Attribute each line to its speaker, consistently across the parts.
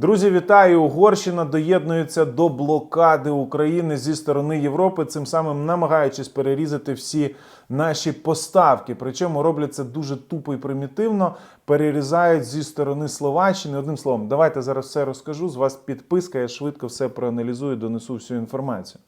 Speaker 1: Друзі, вітаю! Угорщина доєднується до блокади України зі сторони Європи, цим самим намагаючись перерізати всі наші поставки. Причому роблять це дуже тупо і примітивно. Перерізають зі сторони Словаччини. Одним словом, давайте зараз все розкажу. З вас підписка. Я швидко все проаналізую, донесу всю інформацію.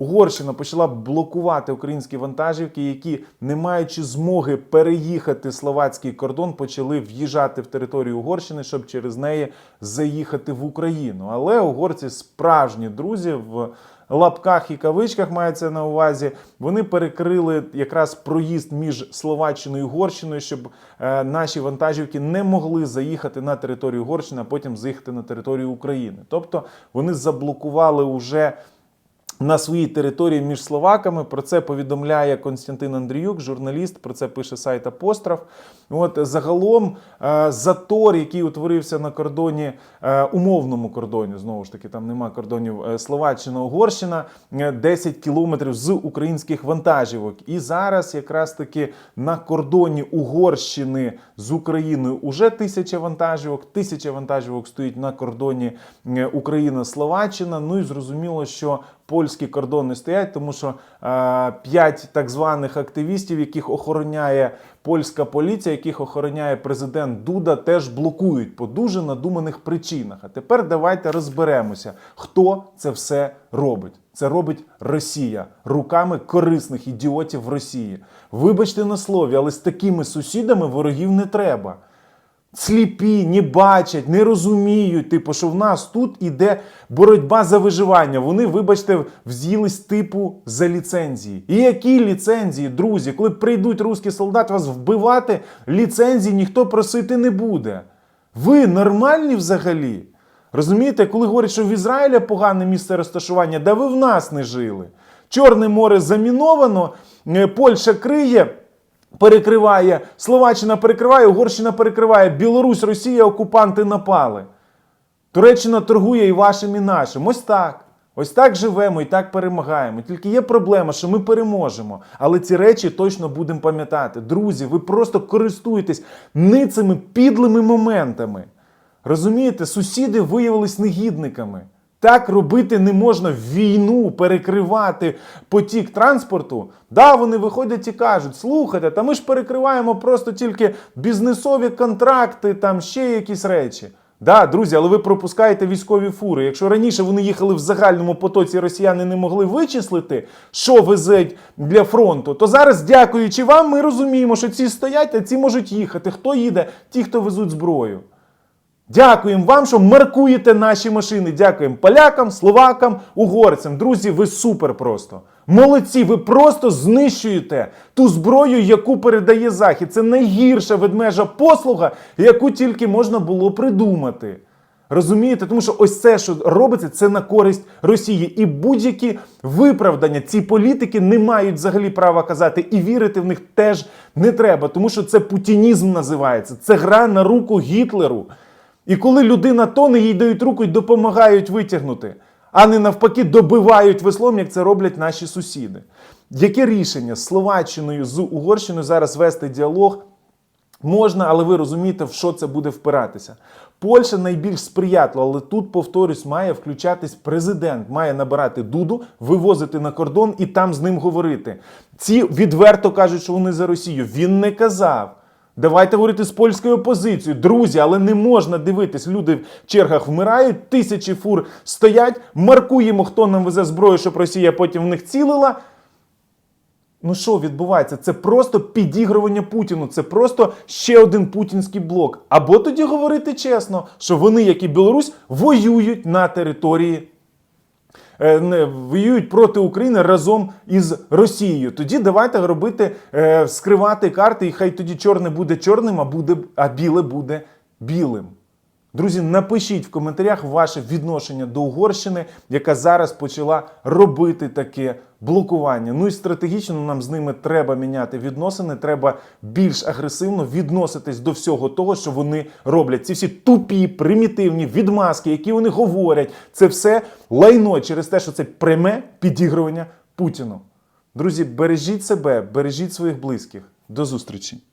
Speaker 1: Угорщина почала блокувати українські вантажівки, які, не маючи змоги переїхати словацький кордон, почали в'їжджати в територію Угорщини, щоб через неї заїхати в Україну. Але угорці справжні друзі в лапках і кавичках мається на увазі. Вони перекрили якраз проїзд між Словаччиною і Угорщиною, щоб е, наші вантажівки не могли заїхати на територію Угорщини, а потім заїхати на територію України. Тобто вони заблокували уже на своїй території між словаками. Про це повідомляє Константин Андріюк, журналіст. Про це пише сайт Апостроф. От загалом е, затор, який утворився на кордоні, е, умовному кордоні, знову ж таки, там нема кордонів е, Словаччина, Угорщина, е, 10 кілометрів з українських вантажівок. І зараз якраз таки на кордоні Угорщини з Україною уже тисяча вантажівок. Тисяча вантажівок стоїть на кордоні Україна-Словаччина. Ну і зрозуміло, що польські кордони стоять, тому що е, п'ять так званих активістів, яких охороняє польська поліція, яких охороняє президент Дуда, теж блокують по дуже надуманих причинах. А тепер давайте розберемося, хто це все робить. Це робить Росія руками корисних ідіотів Росії. Вибачте на слові, але з такими сусідами ворогів не треба сліпі, не бачать, не розуміють, типу, що в нас тут іде боротьба за виживання. Вони, вибачте, вз'їлись типу за ліцензії. І які ліцензії, друзі? Коли прийдуть русські солдати вас вбивати, ліцензії ніхто просити не буде. Ви нормальні взагалі? Розумієте, коли говорять, що в Ізраїля погане місце розташування, да ви в нас не жили. Чорне море заміновано, е, Польща криє перекриває, Словаччина перекриває, Угорщина перекриває, Білорусь, Росія, окупанти напали. Туреччина торгує і вашим, і нашим. Ось так. Ось так живемо і так перемагаємо. Тільки є проблема, що ми переможемо. Але ці речі точно будемо пам'ятати. Друзі, ви просто користуєтесь ницими підлими моментами. Розумієте, сусіди виявились негідниками. Так робити не можна війну перекривати потік транспорту. Да, вони виходять і кажуть: слухайте, та ми ж перекриваємо просто тільки бізнесові контракти, там ще якісь речі. Да, друзі, але ви пропускаєте військові фури. Якщо раніше вони їхали в загальному потоці, росіяни не могли вичислити, що везуть для фронту, то зараз, дякуючи вам, ми розуміємо, що ці стоять, а ці можуть їхати. Хто їде? Ті, хто везуть зброю. Дякуємо вам, що маркуєте наші машини. Дякуємо полякам, словакам, угорцям. Друзі, ви супер просто. Молодці, ви просто знищуєте ту зброю, яку передає Захід. Це найгірша ведмежа послуга, яку тільки можна було придумати. Розумієте? Тому що ось це, що робиться, це на користь Росії. І будь-які виправдання ці політики не мають взагалі права казати, і вірити в них теж не треба, тому що це путінізм називається. Це гра на руку Гітлеру. І коли людина тоне, їй дають руку і допомагають витягнути, а не навпаки добивають веслом, як це роблять наші сусіди. Яке рішення з Словаччиною, з Угорщиною зараз вести діалог? Можна, але ви розумієте, в що це буде впиратися. Польща найбільш сприятлива, але тут, повторюсь, має включатись президент, має набирати дуду, вивозити на кордон і там з ним говорити. Ці відверто кажуть, що вони за Росію. Він не казав. Давайте говорити з польською опозицією. Друзі, але не можна дивитись. Люди в чергах вмирають, тисячі фур стоять, маркуємо, хто нам везе зброю, щоб Росія потім в них цілила. Ну що відбувається? Це просто підігрування Путіну, це просто ще один путінський блок. Або тоді говорити чесно, що вони, як і Білорусь, воюють на території. Е, Воюють проти України разом із Росією. Тоді давайте робити, е, скривати карти, і хай тоді чорне буде чорним, а буде, а біле буде білим. Друзі, напишіть в коментарях ваше відношення до Угорщини, яка зараз почала робити таке блокування. Ну і стратегічно нам з ними треба міняти відносини. Треба більш агресивно відноситись до всього того, що вони роблять. Ці всі тупі, примітивні відмазки, які вони говорять, це все лайно через те, що це пряме підігрування Путіну. Друзі, бережіть себе, бережіть своїх близьких. До зустрічі!